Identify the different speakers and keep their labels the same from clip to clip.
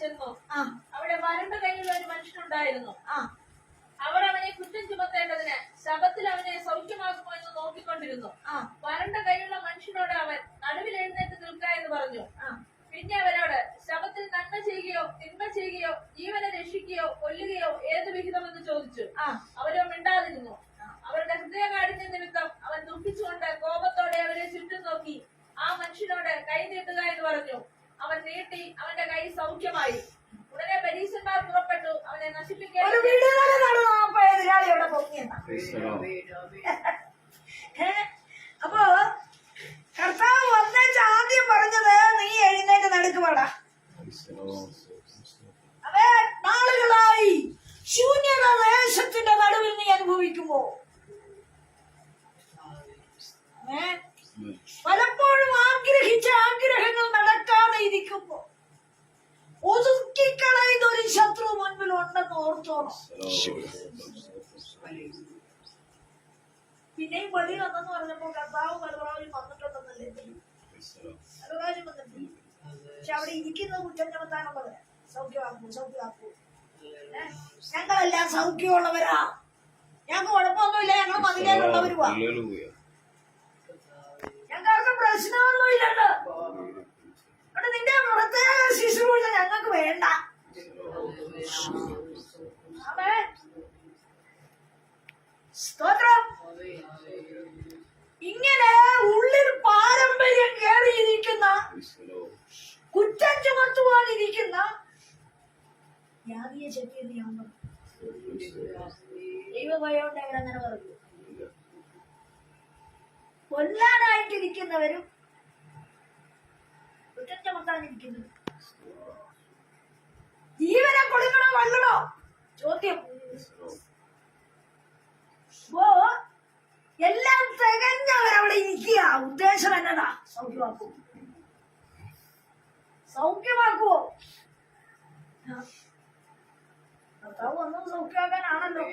Speaker 1: ചെന്നു. അവിടെ വരണ്ട കയ്യിലുള്ള ഒരു മനുഷ്യനുണ്ടായിരുന്നു. അവർ അവനെ കുറ്റം ചുമത്തേണ്ടതിന് ശബത്തിൽ അവനെ സൗഖ്യമാക്കുമോ എന്ന് നോക്കിക്കൊണ്ടിരുന്നു. വരണ്ട കൈയുള്ള മനുഷ്യനോട് അവൻ നടുവിൽ എഴുന്നേറ്റ് നിൽക്ക എന്ന് പറഞ്ഞു.
Speaker 2: ആ.
Speaker 1: പിന്നെ അവരോട് ശബത്തിൽ നന്മ ചെയ്യുകയോ തിന്മ ചെയ്യുകയോ ജീവനെ രക്ഷിക്കുകയോ കൊല്ലുകയോ ഏത് വിഹിതമെന്ന് ചോദിച്ചു.
Speaker 2: ആ.
Speaker 1: അവരോ മിണ്ടാതിരുന്നു. അവരുടെ ഹൃദയകാഠിന്യ നിമിത്തം അവൻ ദുഃഖിച്ചുകൊണ്ട് കോപത്തോടെ അവരെ ചുറ്റും നോക്കി ആ മനുഷ്യനോട് കൈ നീട്ടുക എന്ന് പറഞ്ഞു. അവൻ നീട്ടി അവന്റെ കൈ സൗഖ്യമായി. ഉടനെ പരീക്ഷന്മാർ പുറപ്പെട്ടു. അവനെ നശിപ്പിക്കാൻ
Speaker 2: ഒരു അപ്പൊ എതിരാളി ഇവിടെ പൊങ്ങിയെന്ന അപ്പോ കർത്താവ് വന്നേച്ച് ആദ്യം പറഞ്ഞത് നീ എഴുന്നേറ്റ് നടക്കുവാടാ അവേ നാളുകളായി ശൂന്യത ദേശത്തിന്റെ നടുവിൽ നീ അനുഭവിക്കുമ്പോ ഏ? പലപ്പോഴും ആഗ്രഹിച്ച ആഗ്രഹങ്ങൾ നടക്കാതെ ഇരിക്കുമ്പോ ഒതുക്കിക്കളയുന്ന ഒരു ശത്രു മുൻപിൽ ഉണ്ടെന്ന് പിന്നെയും വെളി വന്നെന്ന് പറഞ്ഞപ്പോ കർത്താവ് പല വന്നിട്ടുണ്ടെന്നല്ലേ? പല പ്രാവശ്യം പക്ഷെ അവിടെ ഇരിക്കുന്ന കുറ്റം ചുമത്താനുള്ളത് സൗഖ്യമാക്കൂ സൗഖ്യമാക്കൂ. ഏ? ഞങ്ങളെല്ലാം സൗഖ്യമുള്ളവരാ. ഞങ്ങൾക്ക് കുഴപ്പമൊന്നുമില്ല ഞങ്ങൾ മതിലേലുള്ളവരുവാ. ഞങ്ങൾക്ക് പ്രശ്നമൊന്നുമില്ലല്ലോ. അവിടെ നിന്റെ പ്രത്യേക ശിശുവില്ല ഞങ്ങൾക്ക് വേണ്ട. സ്തോത്രം. ഇങ്ങനെ ഉള്ളിൽ പാരമ്പര്യം കയറിയിരിക്കുന്ന കുറ്റം ചുമത്തുവാനിരിക്കുന്ന ജാതീയ ചെത്തിയത് ഞാൻ ദൈവഭയോണ്ട് അവിടെ അങ്ങനെ പറഞ്ഞു. കൊല്ലാനായിട്ടിരിക്കുന്നവരും കുറ്റം ചുമത്താനിരിക്കുന്നവരും. ജീവനെ കൊടുക്കണോ കൊല്ലണോ ചോദ്യം. ഓ എല്ലാം തികഞ്ഞവരവിടെ ഇരിക്കുക. ഉദ്ദേശം എന്നതാ? സൗഖ്യമാക്കൂ. സൗഖ്യമാക്കുവോ. ഭർത്താവ് ഒന്നും സൗഖ്യമാക്കാനാണല്ലോ.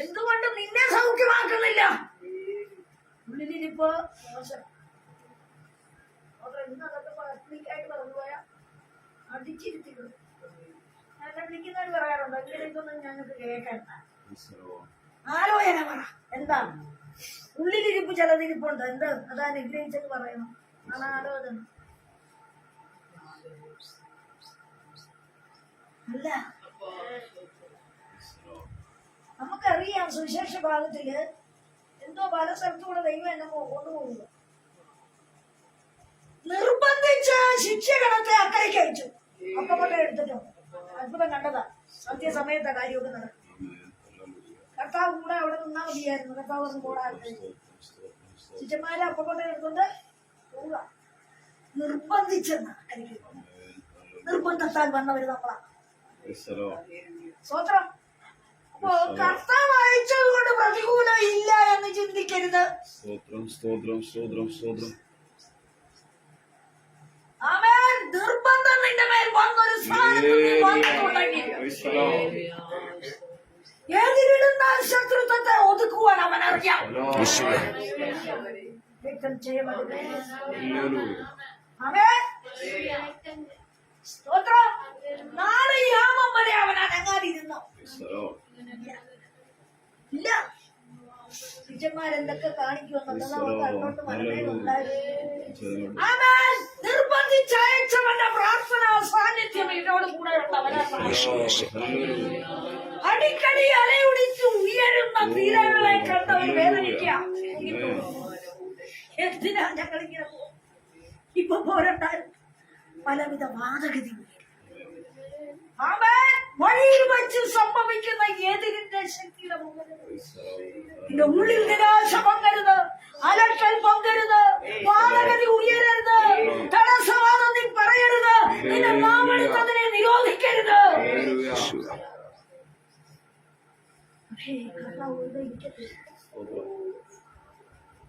Speaker 2: എന്തുകൊണ്ട് നിന്നെ സൗഖ്യമാക്കുന്നില്ല? ഉള്ളിലിരിപ്പ് മോശം. ഇന്ന് അതൊക്കെ പബ്ലിക്കായിട്ട് പറഞ്ഞു പോയാ അടിച്ചിരുത്തിക്കുന്നു എന്നെ വിളിക്കുന്നവർ പറയാറുണ്ട് അങ്ങനെ ഇതൊന്നും ഞങ്ങൾക്ക് കേൾക്കണ്ട ആലോചന പറ. എന്താണ് ഉള്ളിലിരിപ്പ് ചിലതിരിപ്പുണ്ട്? എന്ത്? അത് അനുഗ്രഹിച്ചെന്ന് പറയണം ആണ് ആലോചന അല്ല. നമുക്കറിയാം സുവിശേഷ ഭാഗത്തിൽ എന്തോ പല സ്ഥലത്തൂടെ ദൈവം എന്നെ കൊണ്ടുപോകുന്നു. നിർബന്ധിച്ച ശിക്ഷകണത്തെ അക്കരയ്ക്ക് അയച്ചു. അപ്പപ്പെട്ട എടുത്തിട്ടോ. അത്ഭുതം കണ്ടതാ. സത്യസമയത്തെ കാര്യമൊക്കെ നടക്കും. കർത്താവ് കൂടെ അവിടെ നിന്നാ മതിയായിരുന്നു. കർത്താവ് ഒന്നും കൂടാതെ ചിറ്റന്മാരെ അപ്പപ്പത്തെ എടുത്തോണ്ട് പോവുക. നിർബന്ധിച്ചെന്ന എനിക്ക് നിർബന്ധത്താൽ വന്നവര് നമ്മളാ. സ്വത്രം അപ്പോ കർത്താവ് അയച്ചത് കൊണ്ട് പ്രതികൂലം ഇല്ല എന്ന് ചിന്തിക്കരുത്.
Speaker 3: സ്തോത്രം സ്തോത്രം സ്തോത്രം സ്തോത്രം.
Speaker 2: ആമേൻ. എതിരിടുന്ന ശത്രുത്വത്തെ ഒതുക്കുവാൻ അവൻ അറിയാം. വ്യക്തം ചെയ്യപ്പെടുന്നേ സ്തോത്രം. നാളെ യാമം വരെ അവൻ അനങ്ങാതിരുന്നു. ഇല്ല. ശിഷ്യന്മാരെന്തൊക്കെ കാണിക്കുമെന്നുള്ളത് അവർക്ക് അങ്ങോട്ട് മനസ്സിലുണ്ടായിരുന്നു ആമേൻ നിർബന്ധിച്ചയച്ചവന്റെ പ്രാർത്ഥന സാന്നിധ്യം എന്നോട് കൂടെ ഉള്ളവനാണ് അടിക്കടി അലയുടിച്ച് ഉയരുന്ന തീരങ്ങളെ കണ്ടവർ വേദനിക്ക എന്തിനാ ഞങ്ങൾ ഇങ്ങനെ ഇപ്പൊ പോരണ്ടായിരുന്നു പലവിധ വാദഗതി. വഴിയിൽ വെച്ച് സംഭവിക്കുന്ന എതിരിന്റെ ശക്തിയുടെ മുമ്പിൽ ഉള്ളിൽ നിരാശ പങ്കരുത്. അലട്ടൽ പങ്കരുത്. വാദഗതി ഉയരരുത്. തടസ്സവാദം നീ പറയരുത്. നിന്റെ നാമെടുത്തതിനെ നിരോധിക്കരുത്.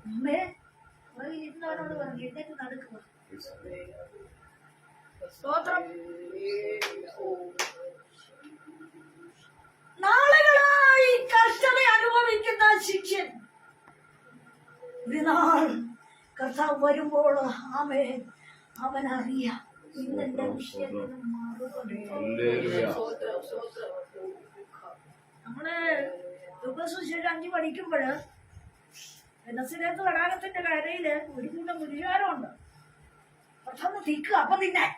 Speaker 2: അമ്മേ ഇരുന്നവനോട് പറഞ്ഞു എഴുന്നേറ്റ് നടക്കുക സ്തോത്രം. നാളുകളായി കഷ്ടത അനുഭവിക്കുന്ന ശിഷ്യൻ. ഒരു നാൾ കർത്താവ് വരുമ്പോൾ ആമേ അവൻ അറിയാം ഇന്നെന്റെ വിഷയം മറുപടി.
Speaker 3: ഹല്ലേലൂയ.
Speaker 2: നമ്മൾ ദുഃഖസുശേഷം അഞ്ചു പഠിക്കുമ്പോഴ് നസിരത്ത് തടാകത്തിന്റെ കരയിൽ ഒരു കൂട്ടം ഗുരുവാരമുണ്ട്. പെട്ടെന്ന് തിക്കുക അപ്പം തിന്നാൻ.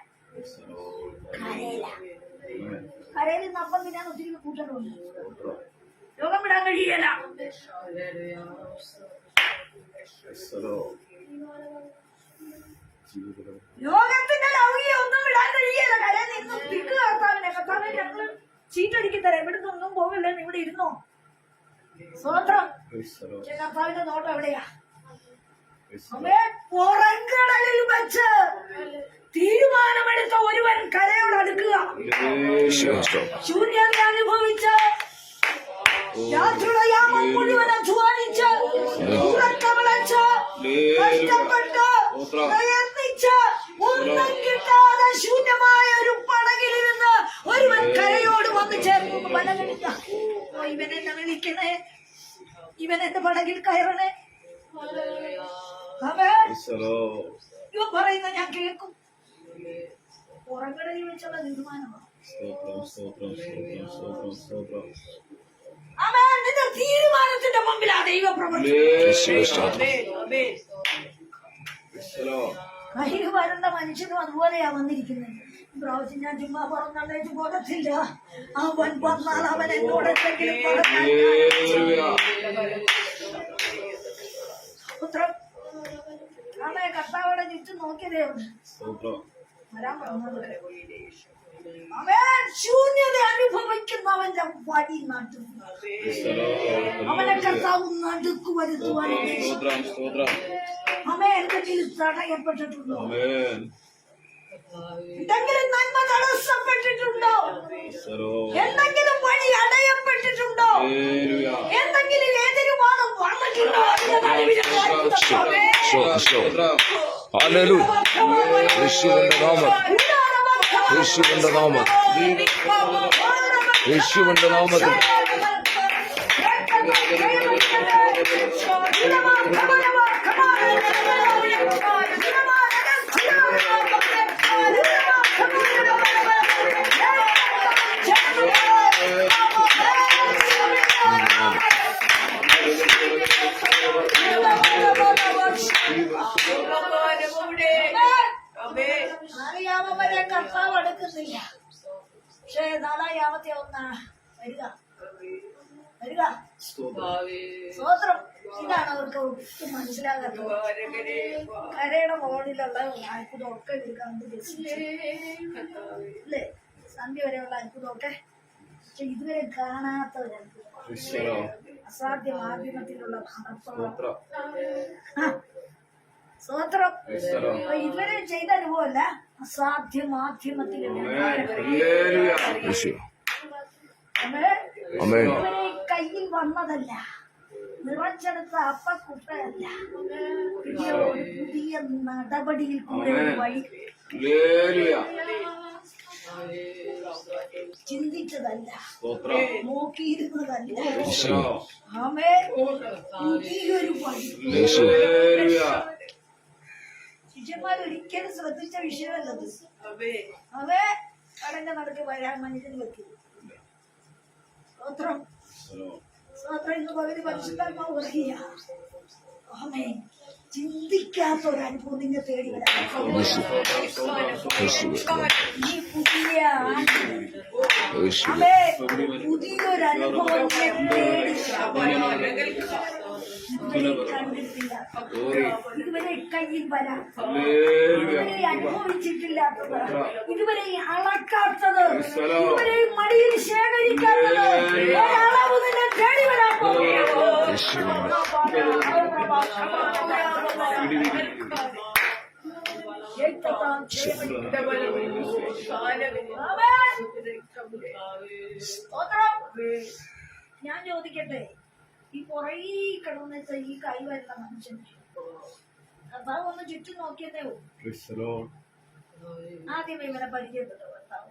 Speaker 2: കരയില. കരയിൽ നിന്ന് അപ്പം തിന്നാൻ ഒത്തിരി
Speaker 3: സ്തോത്രം.
Speaker 2: രോഗം വിടാൻ കഴിയല ലോകത്തിന്റെ ലൗകിയെ ഒന്നും വിടാൻ കഴിയല്ല കരയിൽ നിന്നും തിക്ക് കർത്താവിനെ. കർത്താവിനെ ഞങ്ങൾ ചീട്ടടിക്കി തരാം. ഇവിടുന്ന് ഒന്നും പോകില്ല ഇവിടെ ഇരുന്നോ? സ്വതന്ത്രം. കർത്താവിന്റെ നോട്ടം എവിടെയാ പുറംകടലിൽ വെച്ച് തീരുമാനമെടുത്ത ഒരുവൻ കരയോട് അടുക്കുക. ശൂന്യത അനുഭവിച്ച് രാത്രിയുടെ യാമം മുഴുവൻ അധ്വാനിച്ച് ഉറക്കമിളച്ച് കഷ്ടപ്പെട്ട് പ്രയത്നിച്ച് ഒന്നും കിട്ടാതെ ശൂന്യമായ ഒരു പടകിലിരുന്ന് ഒരുവൻ കരയോട് വന്നു ചേർന്നു ഇവൻ എന്നെ വിളിക്കണേ. ഇവൻ എന്റെ പടകിൽ കയറണേ. അവൻ.
Speaker 3: Praise the Lord.
Speaker 2: ഇവ പറയുന്ന ഞാൻ കേൾക്കും. പുറകടലിൽ വെച്ചുള്ള തീരുമാനമാണ്.
Speaker 3: സ്തോത്രം
Speaker 2: മുമ്പിൽ ആ തീരുമാനത്തിന്റെ ദൈവ പ്രവർത്തി
Speaker 3: ഹല്ലേലൂയ. Praise the Lord.
Speaker 2: കയ്യിൽ വരേണ്ട മനുഷ്യനും അതുപോലെയാ വന്നിരിക്കുന്നത് പ്രാവശ്യം ഞാൻ ചുമ്മാ പറഞ്ഞേച്ച് പോകത്തില്ല അവൻ വന്നാൽ അവൻ എന്നോട് എന്തെങ്കിലും. പുത്രം കർത്താവോടെ ചുറ്റും നോക്കിയതേ വരാൻ പറഞ്ഞത് ശൂന്യത അനുഭവിക്കുന്നവന്റെ
Speaker 3: വടി Lord.
Speaker 2: അവനെ കർത്താവ് നടുക്ക് വരുത്തുവാൻ അവൻ എന്തെങ്കിലും തടയപ്പെട്ടിട്ടുണ്ടോ?
Speaker 3: ആമേൻ
Speaker 2: എന്തെങ്കിലും നന്മ തടസ്സപ്പെട്ടിട്ടുണ്ടോ. എന്തെങ്കിലും വഴി അടയപ്പെട്ടിട്ടുണ്ടോ?
Speaker 3: ഹല്ലേലൂയ.
Speaker 2: എന്തെങ്കിലും എതിരുവാദം വന്നിട്ടുണ്ടോ? അതിന്റെ നടുവിൽ കർത്താവേ,
Speaker 3: സ്തോത്രം
Speaker 4: ഹല്ലേലൂയ യേശുവിന്റെ നാമം യേശുവിന്റെ നാമം യേശുവിന്റെ നാമത്തിൽ
Speaker 2: അറിയാമവരെ കർത്താവ് പക്ഷെ നാലായി നാളായാമത്തെ ഒന്ന് വരിക. വരിക. സ്വോത്രം ഇതാണ് അവർക്ക് ഒട്ടും മനസ്സിലാകാത്തത്. കരയുടെ മുകളിലുള്ള അത്ഭുതമൊക്കെ അല്ലേ? സന്ധ്യ വരെയുള്ള അത്ഭുതമൊക്കെ. പക്ഷെ ഇതുവരെ കാണാത്ത ഒരു അത്ഭുതം. അസാധ്യ മാധ്യമത്തിലുള്ള സ്വോത്രം ഇതുവരെ ചെയ്ത അനുഭവമല്ല. അസാധ്യ കയ്യിൽ വന്നതല്ല നിറച്ചെടുത്ത അപ്പക്കുട്ടയല്ല പുതിയ ഒരു പുതിയ നടപടിയിൽ കൂടെ ഒരു വഴി. ചിന്തിച്ചതല്ല
Speaker 3: സ്തോത്രം.
Speaker 2: നോക്കിയിരുന്നതല്ല. ആമേ പുതിയൊരു വഴി. ശിഷ്യന്മാർ ഒരിക്കലും ശ്രദ്ധിച്ച വിഷയമല്ലത്. അവേ. കടന്റെ നടക്ക് വരാൻ മനുഷ്യന് വെക്കും സ്തോത്രം. സ്തോത്രം ഇന്ന് പകുതി പരിശുദ്ധാത്മാവ് ആമേ ചിന്തിക്കാത്ത ഒരു അനുഭവം നിങ്ങൾ തേടി
Speaker 4: വരാം
Speaker 2: ഈ പുതിയ പുതിയൊരനുഭവം പുതിയൊരു അനുഭവം തേടി ഇതുവരെ ഇതുവരെ അനുഭവിച്ചിട്ടില്ലാത്തത് ഇതുവരെ അളക്കാത്തത് ഇതുവരെ മടിയിൽ ശേഖരിക്കാത്തത് തേടി. ഞാൻ ചോദിക്കട്ടെ ഈ കൊറേ കിടന്ന് വെച്ചാൽ ഈ കൈ വരുന്ന മനുഷ്യൻ. കർത്താവ് ഒന്ന് ചുറ്റും നോക്കിയതേ ആദ്യം ഇവരെ പരിചയപ്പെട്ടു കർത്താവ്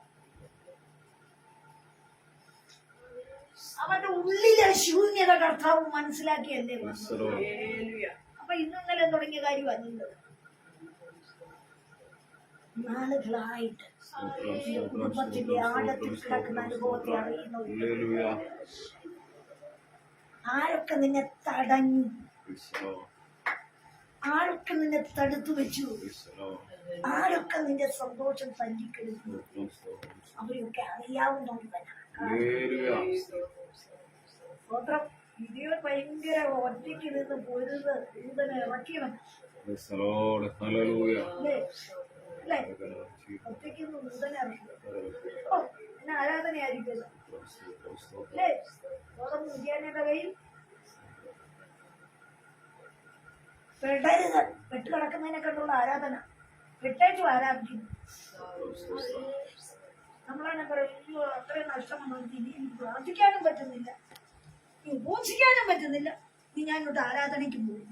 Speaker 2: അവന്റെ ഉള്ളിലെ ശൂന്യത കർത്താവ് മനസ്സിലാക്കിയല്ലേ. അപ്പൊ ഇന്നും ഇന്നലെ തുടങ്ങിയ കാര്യമല്ലല്ലോ നാളുകളായിട്ട് കുടുംബത്തിന്റെ ആഴത്തിൽ കിടക്കുന്ന അനുഭവത്തെ അറിയുന്നു. ആരൊക്കെ നിന്നെ തടഞ്ഞു? ആരൊക്കെ നിന്നെ തടുത്തു വെച്ചു? ആരൊക്കെ നിന്റെ സന്തോഷം തല്ലിക്കെടുത്തു?
Speaker 3: അവരൊക്കെ സ്തോത്രം.
Speaker 2: അവരെയൊക്കെ അറിയാവുന്നവനാണ്
Speaker 3: ഹല്ലേലൂയ.
Speaker 2: സ്തോത്രം ഇതേ ഭയങ്കര ഒറ്റയ്ക്ക് നിന്ന് പൊരുത്. ഇതിനെ ഇറക്കിയവൻ അല്ലേ? ഒറ്റയ്ക്ക് നിന്ന് ഇതിനെ ഇറക്കി ഓ എന്നെ ആരാധനയായിരിക്കും. അല്ലേ? കയ്യിൽ പെടരുത് പെട്ട് കിടക്കുന്നതിനെ കണ്ടുള്ള ആരാധന. പെട്ടേച്ചു ആരാധിക്കുന്നു. നമ്മളാണ് പറയും അത്രയും നഷ്ടമാണ് ഇനി പ്രാർത്ഥിക്കാനും പറ്റുന്നില്ല. ഇനി ഉപസിക്കാനും പറ്റുന്നില്ല. ഇനി ഞാൻ ഇങ്ങോട്ട് ആരാധനയ്ക്ക് പോകും.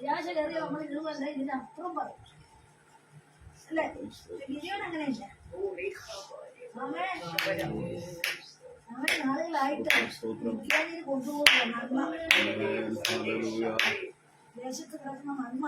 Speaker 2: നിരാശ കയറിയ നമ്മൾ ഇതുമല്ല ഇതിനപ്പുറം പറയും. അല്ലേ? വിജയൻ അങ്ങനെയില്ല? അമ്മേ. കൊണ്ടുപോകുന്ന നന്മ. ദേശത്ത് കിടക്കുന്ന നന്മ